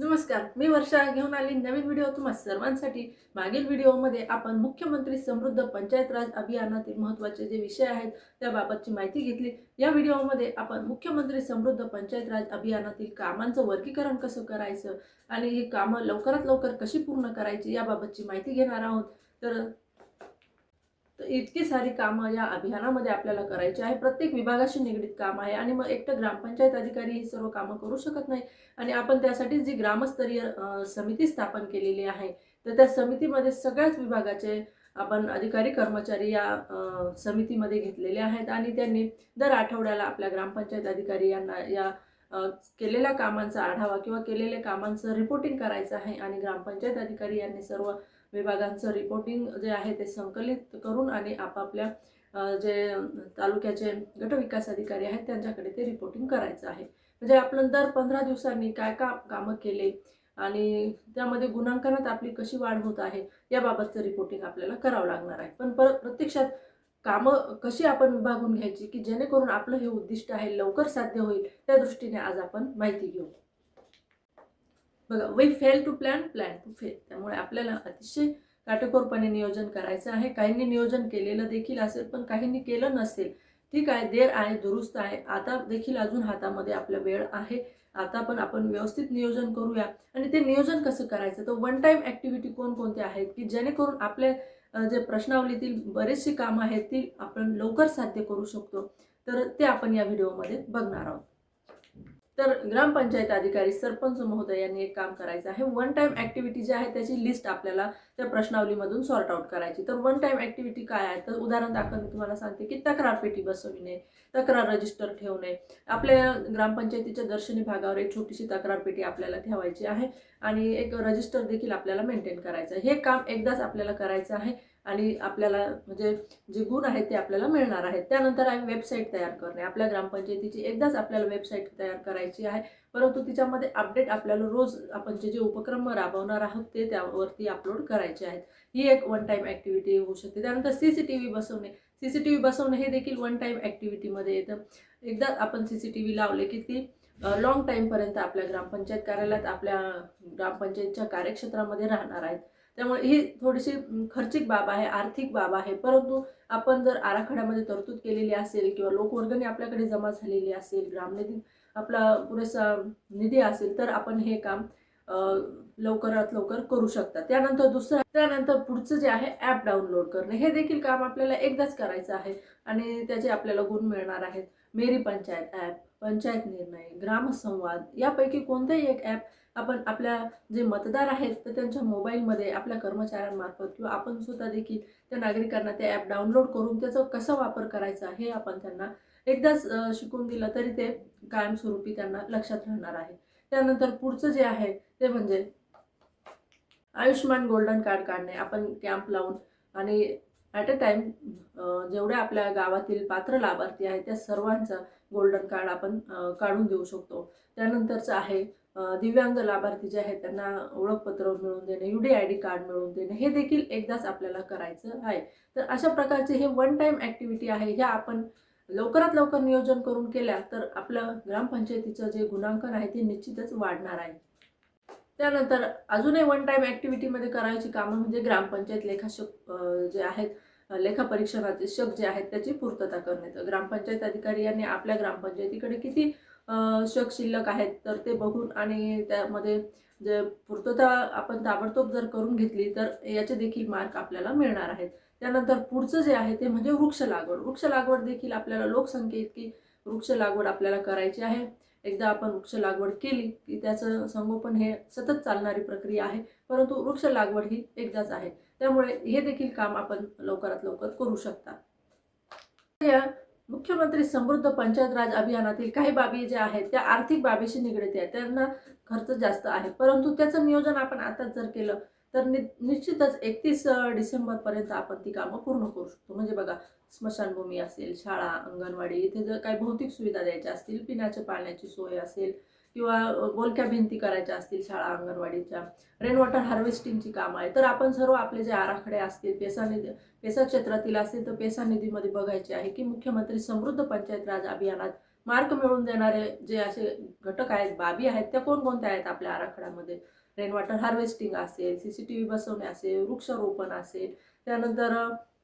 नमस्कार मी वर्षा घेऊन आली नवीन व्हिडिओ तुम्हा सर्वांसाठी. मागील व्हिडिओमध्ये आपण मुख्यमंत्री समृद्ध पंचायत राज अभियानातील महत्त्वाचे जे विषय आहेत त्याबाबतची माहिती घेतली. या व्हिडिओमध्ये आपण मुख्यमंत्री समृद्ध पंचायत राज अभियानातील कामांचं वर्गीकरण कसं करायचं आणि ही कामं लवकरात लवकर कशी पूर्ण करायची याबाबतची माहिती घेणार आहोत. तर तर इतकी सारी कामं या अभियानामध्ये आपल्याला करायची आहे. प्रत्येक विभागाशी निगडीत काम आहे आणि मग एकटं ग्रामपंचायत अधिकारी ही सर्व कामं करू शकत नाही. आणि आपण त्यासाठी जी ग्रामस्तरीय समिती स्थापन केलेली आहे तर त्या समितीमध्ये सगळ्याच विभागाचे आपण अधिकारी कर्मचारी या समितीमध्ये घेतलेले आहेत आणि त्यांनी दर आठवड्याला आपल्या ग्रामपंचायत अधिकारी यांना या केलेल्या कामांचा आढावा किंवा केलेल्या कामांचं रिपोर्टिंग करायचं आहे आणि ग्रामपंचायत अधिकारी यांनी सर्व विभागांचं रिपोर्टिंग जे आहे ते संकलित करून आणि आपापल्या जे तालुक्याचे गटविकास अधिकारी आहेत त्यांच्याकडे ते रिपोर्टिंग करायचं आहे. म्हणजे आपण दर पंधरा दिवसांनी काय का कामं केले आणि त्यामध्ये गुणांकनात आपली कशी वाढ होत आहे याबाबतचं रिपोर्टिंग आपल्याला करावं लागणार आहे. पण पर प्रत्यक्षात कामं कशी आपण विभागून घ्यायची की जेणेकरून आपलं हे उद्दिष्ट आहे लवकर साध्य होईल त्या दृष्टीने आज आपण माहिती घेऊ. बघा we fail to plan plan to fail त्यामुळे आपल्याला अतिशय काटेकोरपणे नियोजन करायचं आहे. काहींनी नियोजन केलेलं देखील असेल पण काहींनी केलं नसेल. ठीक आहे देर आहे दुरुस्त आहे. आता देखील अजून हातामध्ये आपला वेळ आहे. आता पण आपण व्यवस्थित नियोजन करूया. आणि ते नियोजन कसं करायचं? तर वन टाईम ॲक्टिव्हिटी कोणकोणत्या आहेत? की जेणेकरून आपल्या जे प्रश्नावलीतील बरेचशी कामं आहेत ती आपण लवकर साध्य करू शकतो. तर ते आपण या व्हिडिओमध्ये बघणार आहोत. तर ग्रामपंचायत अधिकारी सरपंच महोदय यांनी एक काम करायचं आहे. वन टाईम ॲक्टिव्हिटी जी आहे त्याची लिस्ट आपल्याला त्या प्रश्नावलीमधून सॉर्ट आउट करायची. तर वन टाईम ॲक्टिव्हिटी काय आहे? तर उदाहरण दाखल मी तुम्हाला सांगते की तक्रार पेटी बसविणे तक्रार रजिस्टर ठेवणे. आपल्या ग्रामपंचायतीच्या दर्शनी भागावर एक छोटीशी तक्रार पेटी आपल्याला ठेवायची आहे आणि एक रजिस्टर देखील आपल्याला मेंटेन करायचं आहे. हे काम एकदाच आपल्याला करायचं आहे. आणि आपल्याला म्हणजे जे गुण आहेत ते आपल्याला मिळणार आहेत. त्यानंतर आहे वेबसाईट तयार करणे. आपल्या ग्रामपंचायतीची एकदाच आपल्याला वेबसाईट तयार करायची आहे. परंतु तिच्यामध्ये अपडेट आपल्याला रोज आपण जे जे उपक्रम राबवणार आहोत ते त्यावरती अपलोड करायचे आहेत. ही एक वन टाईम ॲक्टिव्हिटी होऊ शकते. त्यानंतर सी सी टी व्ही बसवणे. सी सी टी व्ही बसवणे हे देखील वन टाईम ॲक्टिव्हिटीमध्ये येतं. एकदा आपण सी सी टी व्ही लावले की ती लॉंग टाईमपर्यंत आपल्या ग्रामपंचायत कार्यालयात आपल्या ग्रामपंचायतच्या कार्यक्षेत्रामध्ये राहणार आहेत. त्यामुळे ही थोडीशी खर्चिक बाब आहे आर्थिक बाब आहे. परंतु आपण जर आराखड्यामध्ये तरतूद केलेली असेल किंवा लोकवर्गणी आपल्याकडे जमा झालेली असेल ग्रामनिधी आपला पुरेसा निधी असेल तर आपण हे काम लवकरात लवकर करू शकता. त्यानंतर दुसरं त्यानंतर पुढचं जे आहे ॲप डाउनलोड करणे. हे देखील काम आपल्याला एकदाच करायचं आहे आणि त्याचे आपल्याला गुण मिळणार आहेत. मेरी पंचायत ॲप पंचायत निर्णय ग्रामसंवाद यापैकी कोणतंही एक ॲप आपण आपल्या जे मतदार आहेत तर त्यांच्या मोबाईलमध्ये आपल्या कर्मचाऱ्यांमार्फत किंवा आपण स्वतः देखील त्या नागरिकांना ते ॲप डाउनलोड करून त्याचा कसा वापर करायचा हे आपण त्यांना एकदाच शिकून दिलं तरी ते कायमस्वरूपी त्यांना लक्षात राहणार आहे. त्यानंतर पुढचं जे आहे ते म्हणजे आयुष्यमान गोल्डन कार्ड काढणे. आपण कॅम्प लावून आणि ॲट अ टाईम जेवढ्या आपल्या गावातील पात्र लाभार्थी आहेत त्या सर्वांचं गोल्डन कार्ड आपण काढून देऊ शकतो. त्यानंतरचं आहे दिव्यांग लाभार्थी जे आहेत त्यांना ओळखपत्र मिळवून देणे U D I D card मिळवून देणे हे देखील एकदाच आपल्याला करायचं आहे. तर अशा प्रकारचे हे वन टाईम ॲक्टिव्हिटी आहे ह्या आपण लवकरात लवकर नियोजन करून केल्या तर आपलं ग्रामपंचायतीचं जे गुणांकन आहे ते निश्चितच वाढणार आहे. त्यानंतर अजूनही वन टाईम ॲक्टिव्हिटीमध्ये करायची कामं म्हणजे ग्रामपंचायत लेखाशक जे आहेत लेखापरीक्षणाचे शक जे आहेत त्याची पूर्तता करणे. तर ग्रामपंचायत अधिकारी यांनी आपल्या ग्रामपंचायतीकडे किती शक शिल्लक आहेत तर ते बघून आणि त्यामध्ये जे पूर्तता आपण ताबडतोब जर करून घेतली तर याचे देखील मार्क आपल्याला मिळणार आहेत. त्यानंतर पुढचं जे आहे ते म्हणजे वृक्ष लागवड. वृक्ष लागवड देखील आपल्याला लोकसंख्ये इतकी वृक्ष लागवड आपल्याला करायची आहे. एकदा आपण वृक्ष लागवड केली की त्याचं संगोपन हे सतत चालणारी प्रक्रिया आहे परंतु वृक्ष लागवड ही एकदाच आहे. त्यामुळे हे देखील काम आपण लवकरात लवकर करू शकता. या मुख्यमंत्री समृद्ध पंचायत राज अभियानातील काही बाबी ज्या आहेत त्या आर्थिक बाबीशी निगडीत आहेत. त्यांना खर्च जास्त आहे. परंतु त्याचं नियोजन आपण आताच जर केलं तर नि निश्चितच एकतीस डिसेंबरपर्यंत आपण ती कामं पूर्ण करू शकतो. म्हणजे बघा स्मशानभूमी असेल शाळा अंगणवाडी इथे जर काही भौतिक सुविधा द्यायच्या असतील पिण्याच्या पाण्याची सोय असेल किंवा बोलक्या भिंती करायच्या असतील शाळा अंगणवाडीच्या रेन वॉटर हार्वेस्टिंगची कामं आहे तर आपण सर्व आपले जे आराखडे असतील पेसा निधी पेसा क्षेत्रातील असतील तर पेसा निधीमध्ये बघायचे आहे की मुख्यमंत्री समृद्ध पंचायत राज अभियानात मार्क मिळवून देणारे जे असे घटक आहेत बाबी आहेत त्या कोणकोणत्या आहेत आपल्या आराखड्यामध्ये? रेन वॉटर हार्वेस्टिंग असेल सी सी टी व्ही बसवणे असेल वृक्षारोपण असेल त्यानंतर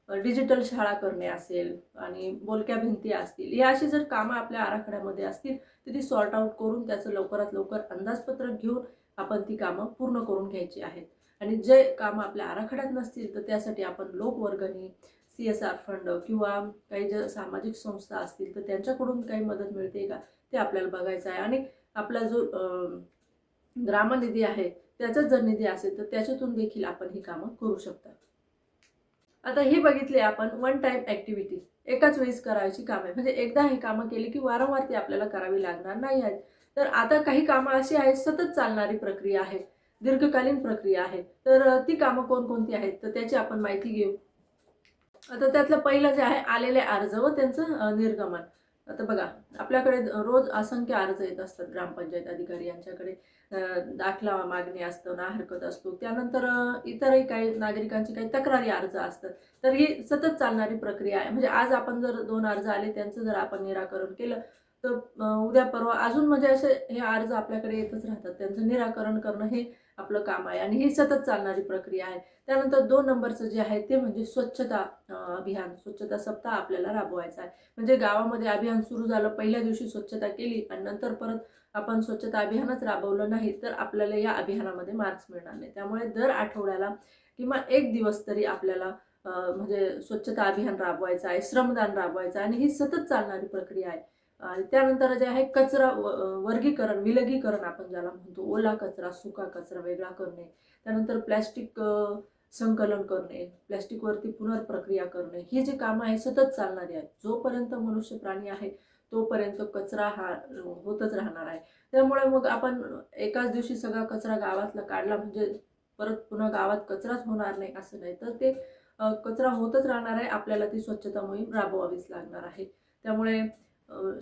डिजिटल शाळा करणे असेल आणि बोलक्या भिंती असतील या अशी जर कामं आपल्या आराखड्यामध्ये असतील तर ती सॉर्ट आऊट करून त्याचं लवकरात लवकर अंदाजपत्रक घेऊन आपण ती कामं पूर्ण करून घ्यायची आहेत. आणि जे कामं आपल्या आराखड्यात नसतील तर त्यासाठी आपण लोकवर्गणी सी एस आर फंड किंवा काही ज्या सामाजिक संस्था असतील तर त्यांच्याकडून काही मदत मिळते का ते आपल्याला बघायचं आहे. आणि आपला जो ग्रामनिधी आहे त्याचा जर निधी असेल तर त्याच्यातून देखील आपण ही कामं करू शकता. आता हे बघितले आपण वन टाईम ॲक्टिव्हिटी एकाच वेळेस करायची कामे. म्हणजे एकदा ही कामं केली की वारंवार ती आपल्याला करावी लागणार नाही आहेत. तर आता काही कामं अशी आहेत सतत चालणारी प्रक्रिया आहे. दीर्घकालीन प्रक्रिया आहे. तर ती कामं कोणकोणती आहेत? तर त्याची आपण माहिती घेऊ. आता त्यातलं पहिलं जे आहे आलेले अर्ज व त्यांचं निर्गमन. आता बघा आपल्याकडे रोज असंख्य अर्ज येत असतात ग्रामपंचायत अधिकारी यांच्याकडे. दाखला मागणी असतं ना हरकत असतो. त्यानंतर इतरही काही नागरिकांची काही तक्रारी अर्ज असतात. तर ही सतत चालणारी प्रक्रिया आहे. म्हणजे आज आपण जर दोन अर्ज आले त्यांचं जर आपण निराकरण केलं तर उद्या परवा अजून म्हणजे असे हे अर्ज आपल्याकडे येतच राहतात. त्यांचं निराकरण करणं हे आपलं काम आहे आणि ही सतत चालणारी प्रक्रिया आहे. त्यानंतर दोन नंबरचं जे आहे ते म्हणजे स्वच्छता अभियान. स्वच्छता सप्ताह आपल्याला राबवायचा आहे. म्हणजे गावामध्ये अभियान सुरू झालं पहिल्या दिवशी स्वच्छता केली आणि नंतर परत आपण स्वच्छता अभियानच राबवलं नाही तर आपल्याला या अभियानामध्ये मार्क्स मिळणार नाही. त्यामुळे दर आठवड्याला किंवा एक दिवस तरी आपल्याला म्हणजे स्वच्छता अभियान राबवायचं आहे श्रमदान राबवायचं आहे आणि ही सतत चालणारी प्रक्रिया आहे. आणि त्यानंतर जे आहे कचरा व- वर्गीकरण विलगीकरण आपण ज्याला म्हणतो ओला कचरा सुका कचरा वेगळा करणे त्यानंतर प्लॅस्टिक संकलन करणे प्लॅस्टिकवरती पुनर्प्रक्रिया करणे ही जी कामं आहे सतत चालणारी आहेत. जोपर्यंत मनुष्य प्राणी आहे तोपर्यंत कचरा हा होतच राहणार आहे. त्यामुळे मग आपण एकाच दिवशी सगळा कचरा गावातला काढला म्हणजे परत पुन्हा गावात कचराच होणार नाही असं नाही. तर ते कचरा होतच राहणार आहे. आपल्याला ती स्वच्छता मोहीम राबवावीच लागणार आहे. त्यामुळे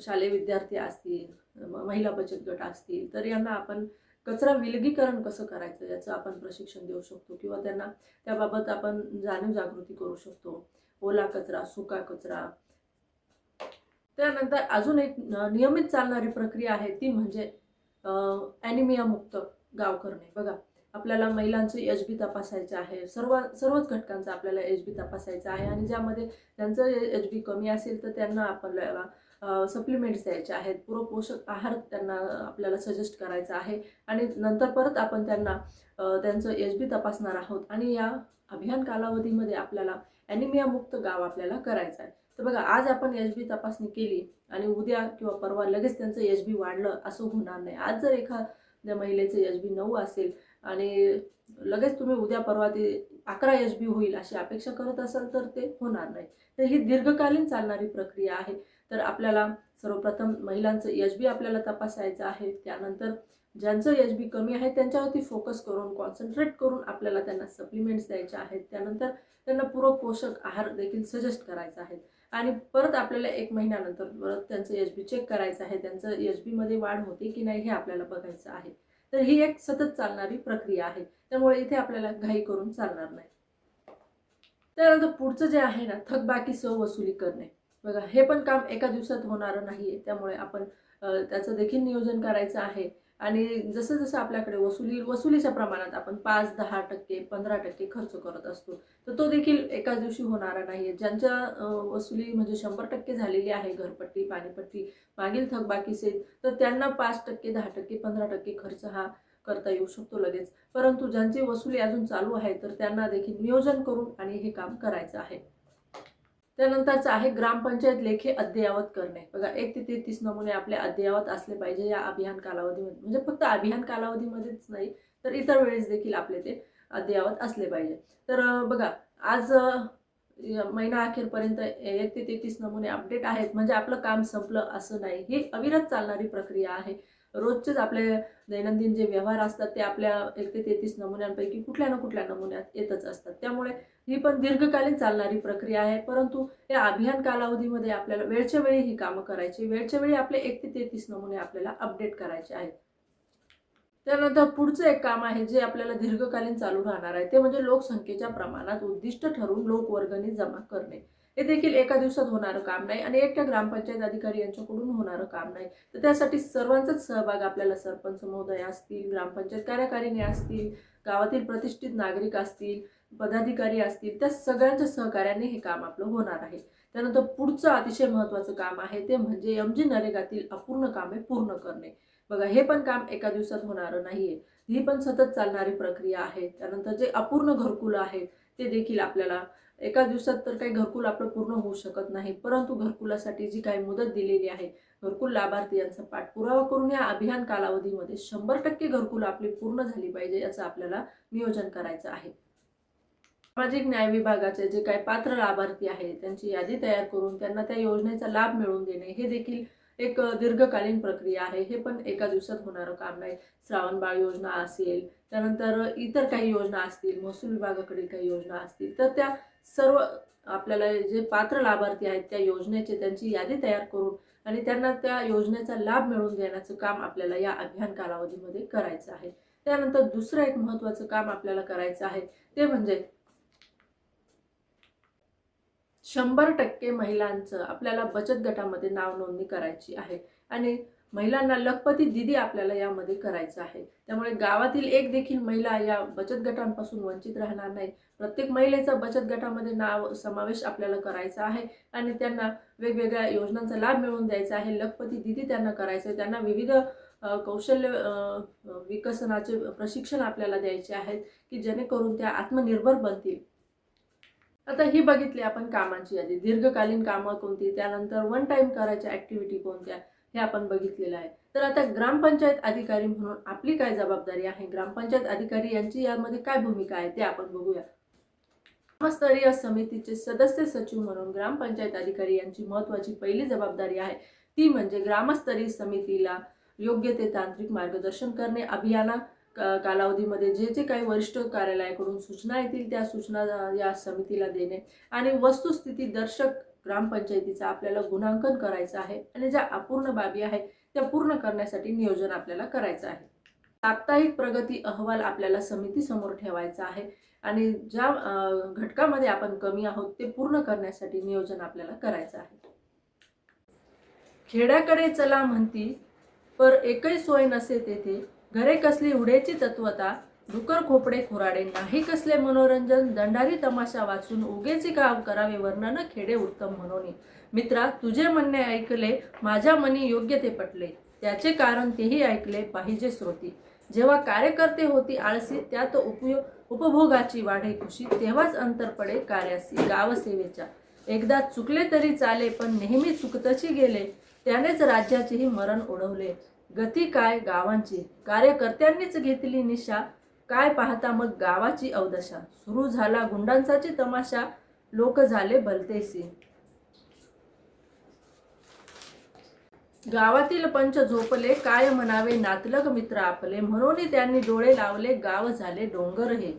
शालेय विद्यार्थी असतील महिला बचत गट असतील तर यांना आपण कचरा विलगीकरण कसं करायचं याचं आपण प्रशिक्षण देऊ शकतो किंवा त्यांना त्याबाबत आपण जाणीव जागृती करू शकतो. ओला कचरा सुका कचरा त्यानंतर अजून एक नियमित चालणारी प्रक्रिया आहे ती म्हणजे ॲनिमिया मुक्त गाव करणे. बघा आपल्याला महिलांचं एच बी तपासायचं आहे. सर्व सर्वच घटकांचं आपल्याला एच बी तपासायचं आहे आणि ज्यामध्ये त्यांचं एच बी कमी असेल तर त्यांना आपल्याला सप्लिमेंट्स द्यायचे आहेत. पूर्व पोषक आहार त्यांना आपल्याला सजेस्ट करायचा आहे आणि नंतर परत आपण त्यांना त्यांचं एच बी तपासणार आहोत. आणि या अभियान कालावधीमध्ये आपल्याला ॲनिमिया मुक्त गाव आपल्याला करायचं आहे. तर बघा आज आपण एच बी तपासणी केली आणि उद्या किंवा परवा लगेच त्यांचं एच बी वाढलं असं होणार नाही. आज जर एखाद्या महिलेचं एच बी नऊ असेल आणि लगेच तुम्ही उद्या परवा ते अकरा एच बी होईल अशी अपेक्षा करत असाल तर ते होणार नाही. तर ही दीर्घकालीन चालणारी प्रक्रिया आहे. तर आपल्याला सर्वप्रथम महिलांचं एच बी आपल्याला तपासायचं आहे. त्यानंतर ज्यांचं एच बी कमी आहे त्यांच्यावरती फोकस करून कॉन्सन्ट्रेट करून आपल्याला त्यांना सप्लिमेंट्स द्यायचे आहेत. त्यानंतर त्यांना पूरक पोषक आहार देखील सजेस्ट करायचा आहे. आणि परत आपल्याला एक महिन्यानंतर परत त्यांचं एच बी चेक करायचं आहे. त्यांचं एच बीमध्ये वाढ होते की नाही हे आपल्याला बघायचं आहे. तर ही एक सतत चालणारी प्रक्रिया आहे. त्यामुळे इथे आपल्याला घाई करून चालणार नाही. त्यानंतर पुढचं जे आहे ना थकबाकी वसुली करणे. बघा हे पण काम एका दिवसात होणारं नाही आहे त्यामुळे आपण त्याचं देखील नियोजन करायचं आहे. आणि जसं जसं आपल्याकडे वसुली वसुलीच्या प्रमाणात आपण पाच दहा टक्के पंधरा टक्के खर्च करत असतो तर तो देखील एकाच दिवशी होणारा नाही आहे ज्यांच्या वसुली म्हणजे शंभर टक्के झालेली आहे घरपट्टी पाणीपट्टी मागील थकबाकीचे तर त्यांना पाच टक्के दहा टक्के पंधरा टक्के खर्च हा करता येऊ शकतो लगेच. परंतु ज्यांची वसुली अजून चालू आहे तर त्यांना देखील नियोजन करून आणि हे काम करायचं आहे. त्यानंतरचं आहे ग्रामपंचायत लेखी अद्ययावत करणे. बघा एक ते तेहतीस नमुने आपले अद्ययावत असले पाहिजे या अभियान कालावधीमध्ये. म्हणजे फक्त अभियान कालावधीमध्येच नाही तर इतर वेळेस देखील आपले ते अद्ययावत असले पाहिजे. तर बघा आज महिना अखेरपर्यंत एक ते तेहतीस नमुने अपडेट आहेत. म्हणजे आपलं काम संपलं असं नाही. ही अविरत चालणारी प्रक्रिया आहे. रोजचेच आपले दैनंदिन जे व्यवहार असतात ते आपल्या एक ते तेहतीस नमुन्यांपैकी कुठल्या ना कुठल्या नमुन्यात येतच असतात. त्यामुळे ही पण दीर्घकालीन चालणारी प्रक्रिया आहे. परंतु या अभियान कालावधीमध्ये आपल्याला वेळच्या वेळी ही कामं करायची वेळच्या वेळी आपले एक ते तेहतीस नमुने आपल्याला अपडेट करायचे आहेत. त्यानंतर पुढचं एक काम आहे जे आपल्याला दीर्घकालीन चालू राहणार आहे ते म्हणजे लोकसंख्येच्या प्रमाणात उद्दिष्ट ठरवून लोकवर्गणी जमा करणे. हे देखील एका दिवसात होणारं काम नाही आणि एकट्या ग्रामपंचायत अधिकारी यांच्याकडून होणारं काम नाही. तर त्यासाठी सर्वांचाच सहभाग आपल्याला सरपंच महोदय असतील ग्रामपंचायत कार्यकारिणी असतील गावातील प्रतिष्ठित नागरिक असतील पदाधिकारी असतील त्या सगळ्यांच्या सहकार्याने हे काम आपलं होणार आहे. त्यानंतर पुढचं अतिशय महत्त्वाचं काम आहे ते म्हणजे एम जी नरेगातील अपूर्ण कामे पूर्ण करणे. बघा हे पण काम एका दिवसात होणारं नाहीये. ही पण सतत चालणारी प्रक्रिया आहे. त्यानंतर जे अपूर्ण घरकुलं आहेत ते देखील आपल्याला एका दिवसात तर काही घरकुल आपलं पूर्ण होऊ शकत नाही. परंतु घरकुलासाठी जी काही मुदत दिलेली आहे घरकुल लाभार्थी यांचा पाठपुरावा करून या अभियान कालावधीमध्ये शंभर टक्के घरकुल आपली पूर्ण झाली पाहिजे याचं आपल्याला नियोजन करायचं आहे. सामाजिक न्याय विभागाचे जे काही पात्र लाभार्थी आहेत त्यांची यादी तयार करून त्यांना त्या योजनेचा लाभ मिळवून देणे हे देखील एक दीर्घकालीन प्रक्रिया आहे. हे पण एका दिवसात होणारं काम नाही. श्रावण बाळ योजना असेल त्यानंतर इतर काही योजना असतील महसूल विभागाकडील काही योजना असतील तर त्या सर्व आपल्याला जे पात्र लाभार्थी आहेत त्या योजनेचे त्यांची यादी तयार करून आणि त्यांना त्या योजनेचा लाभ मिळवून देण्याचं काम आपल्याला या अभियान कालावधीमध्ये करायचं आहे. त्यानंतर दुसरं एक महत्त्वाचं काम आपल्याला करायचं आहे ते म्हणजे शंभर टक्के महिलांचं आपल्याला बचत गटामध्ये नाव नोंदणी करायची आहे. आणि महिलांना लखपती दिदी आपल्याला यामध्ये करायचं आहे. त्यामुळे गावातील एक देखील महिला या बचत गटांपासून वंचित राहणार नाही. प्रत्येक महिलेचा बचत गटामध्ये नाव समावेश आपल्याला करायचा आहे. आणि त्यांना वेगवेगळ्या योजनांचा लाभ मिळवून द्यायचा आहे. लखपती दिदी त्यांना करायचं आहे. त्यांना विविध कौशल्य विकसनाचे प्रशिक्षण आपल्याला द्यायचे आहेत की जेणेकरून त्या आत्मनिर्भर बनतील. आता ही बघितली आपण कामांची यादी. दीर्घकालीन कामं कोणती? त्यानंतर वन टाईम करायच्या ऍक्टिव्हिटी कोणत्या? हे आपण बघितलेलं आहे. तर आता ग्रामपंचायत अधिकारी म्हणून आपली काय जबाबदारी आहे? ग्रामपंचायत अधिकारी यांची यामध्ये काय भूमिका आहे ते आपण बघूया. ग्रामस्तरीय समितीचे सदस्य सचिव म्हणून ग्रामपंचायत अधिकारी यांची महत्वाची पहिली जबाबदारी आहे. ती म्हणजे ग्रामस्तरीय समितीला योग्य ते तांत्रिक मार्गदर्शन करणे अभियाना कालावधीमध्ये जे जे काही वरिष्ठ कार्यालयाकडून सूचना येतील त्या सूचना या समितीला देणे. आणि वस्तुस्थिती दर्शक ग्रामपंचायतीचा आपल्याला गुणांकन करायचं आहे आणि ज्या अपूर्ण बाबी आहेत त्या पूर्ण करण्यासाठी नियोजन आपल्याला करायचं आहे. साप्ताहिक प्रगती अहवाल आपल्याला समितीसमोर ठेवायचा आहे आणि ज्या घटकामध्ये आपण कमी आहोत ते पूर्ण करण्यासाठी नियोजन आपल्याला करायचं आहे. खेड्याकडे चला म्हणती पर एकही सोय नसे तेथे घरे कसली उडेची तत्वता डुकर खोपडे खुराडे नाही कसले मनोरंजन दंडारी तमाशा वाचून उगेचे काम करावे वर्णन खेडे उत्तम म्हणून. मित्रा तुझे म्हणणे ऐकले माझ्या मनी योग्य ते पटले. त्याचे कारण तेही ऐकले पाहिजे श्रोती. जेव्हा कार्यकर्ते होती आळसी त्यात उपयोग उपभोगाची वाढे खुशी तेव्हाच अंतर पडे कार्यासी गावसेवेच्या एकदा चुकले तरी चाले पण नेहमी चुकतची गेले त्यानेच राज्याचेही मरण ओढवले. गती काय गावांची? कार्यकर्त्यांनीच घेतली निशा. काय पाहता मग गावाची अवदशा? सुरू झाला गुंडांचाची तमाशा. लोक झाले भलतेसी गावातील पंच झोपले काय म्हणावे नातलग मित्र आपले? म्हणून त्यांनी डोळे लावले गाव झाले डोंगर हे.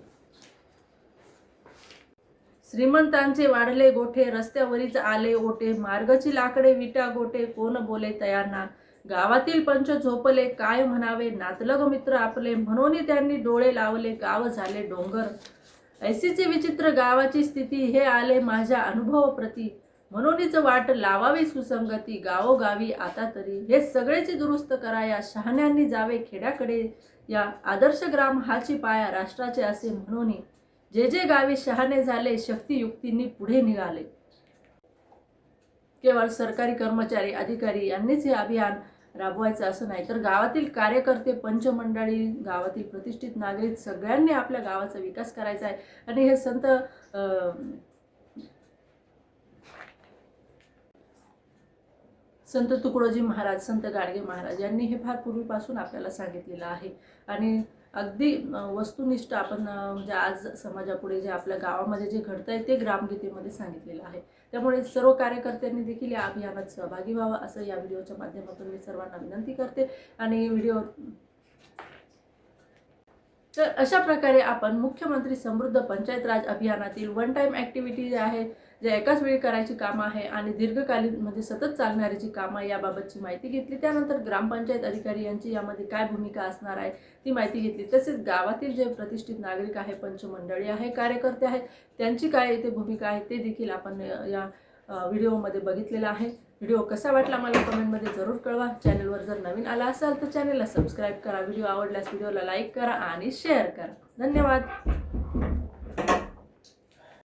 श्रीमंतांचे वाढले गोठे रस्त्यावरीच आले ओटे. मार्गची लाकडे विटा गोटे कोण बोले तयार ना? गावातील पंच झोपले काय म्हणावे? नातलग मित्र आपले म्हणून त्यांनी डोळे लावले गाव झाले डोंगर. ऐसीचे विचित्र गावाची स्थिती हे आले माझ्या अनुभव प्रती म्हणूनच वाट लावावी सुसंगती गावोगावी आता तरी. हे सगळेच दुरुस्त करा या शहाण्यांनी जावे खेड्याकडे. या आदर्श ग्राम हाची पाया राष्ट्राचे असे म्हणून जे जे गावी शहाणे झाले शक्तियुक्तींनी पुढे निघाले. केवळ सरकारी कर्मचारी अधिकारी यांनीच हे अभियान राबवायचं असं नाही. तर गावातील कार्यकर्ते पंचमंडळी गावातील प्रतिष्ठित नागरिक सगळ्यांनी आपल्या गावाचा विकास करायचा आहे. आणि हे संत संत तुकडोजी महाराज संत गाडगे महाराज यांनी हे फार पूर्वीपासून आपल्याला सांगितलेलं आहे. आणि अगदी वस्तुनिष्ठ आपण म्हणजे आज समाजापुढे जे आपल्या गावामध्ये जे घडतं आहे ते ग्रामगीतेमध्ये सांगितलेलं आहे. त्यामुळे सर्व कार्यकर्त्यांनी देखील या अभियानात सहभागी व्हावं असं या व्हिडिओच्या माध्यमातून मी सर्वांना विनंती करते. आणि व्हिडिओ तर अशा प्रकारे आपण मुख्यमंत्री समृद्ध पंचायत राज अभियानातील वन टाईम ॲक्टिव्हिटी जे आहे जे एकाच वेळी करायची कामं आहे आणि दीर्घकालीन म्हणजे सतत चालणारी जी कामं आहे याबाबतची माहिती घेतली. त्यानंतर ग्रामपंचायत अधिकारी यांची यामध्ये काय भूमिका असणार आहे ती माहिती घेतली. तसेच गावातील जे प्रतिष्ठित नागरिक आहे पंचमंडळी आहे कार्यकर्ते आहेत त्यांची काय इथे भूमिका आहे ते देखील आपण या व्हिडिओमध्ये बघितलेला आहे. व्हिडिओ कसा वाटला मला कमेंटमध्ये जरूर कळवा. चॅनलवर जर नवीन आला असाल तर चॅनलला सबस्क्राईब करा. व्हिडिओ आवडल्यास व्हिडिओला लाईक करा आणि शेअर करा. धन्यवाद.